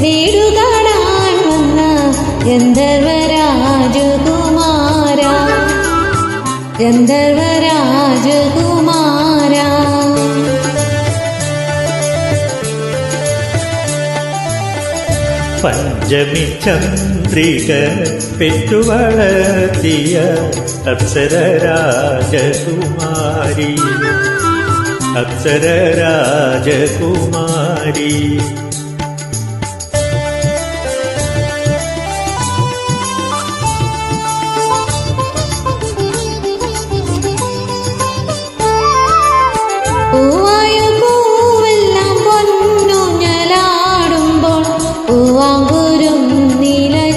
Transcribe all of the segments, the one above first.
വീടു കാണാൻ വന്ന ഗന്ധർവരാജകുമാര. ഗന്ധർവരാജകുമാര. പഞ്ചമി ചന്ദ്രിക പെട്ടുവളർത്തിയ അപ്സരരാജകുമാരി.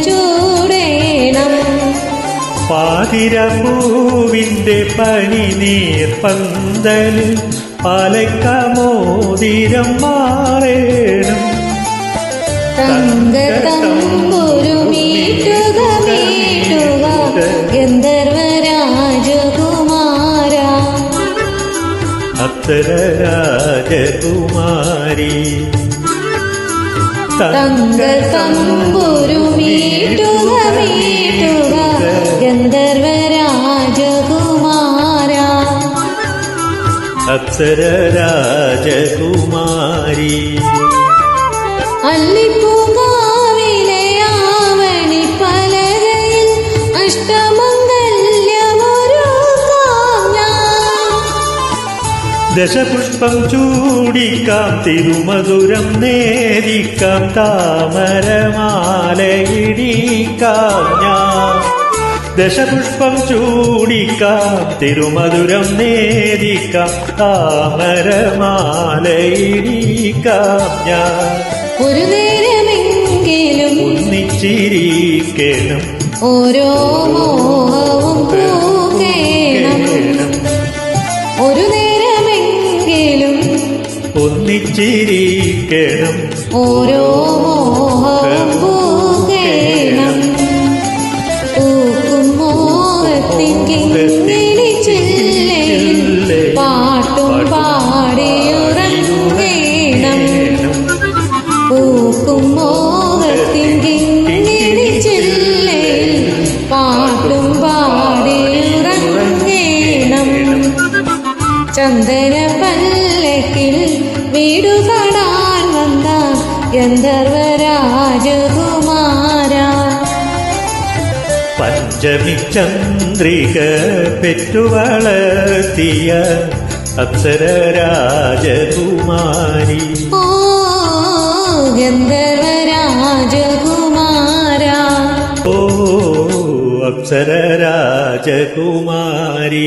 ചൂടേണം. പാതിരപ്പൂവിന്റെ പനി നീർ പന്തലിൽ പാലക്കമോതിരം മാറേണം. തങ്ക തമ്പുരു മീട്ടുക മീട്ടുക ഗന്ധർവരാജകുമാര. അപ്സരരാജകുമാരി. തങ്ക തമ്പുരു മീട്ടുക മീട്ടുക ഗന്ധർവരാജകുമാര അപ്സരരാജകുമാരി അല്ലിപ്പൂങ്കാവിലെ ആവണി പലകയിൽ. ദശപുഷ്പം ചൂടിക്കാം തിരുമധുരം നേരിക്കാം താമരമാലയിടിക്കാം ഞാൻ ദശപുഷ്പം ചൂടിക്കാം തിരുമധുരം നേരിക്കാം താമരമാലയിടിക്കാം ഞാൻ. ഒരു നേരമെങ്കിലും ഒന്നിച്ചിരിക്കണം ഓരോ മോഹവും ഒരു നേരമെങ്കിലും ഒന്നിച്ചിരിക്കണം ഓരോ മോഹവും ചന്ദന പല്ലക്കിൽ വീടു കാണാൻ വന്ന ഗന്ധർവരാജകുമാര. പഞ്ചമി ചന്ദ്രിക പെറ്റുവളർത്തിയ അപ്സരരാജകുമാരി. ഓ ഗന്ധർവരാജകുമാര. ഓ അപ്സരരാജകുമാരി.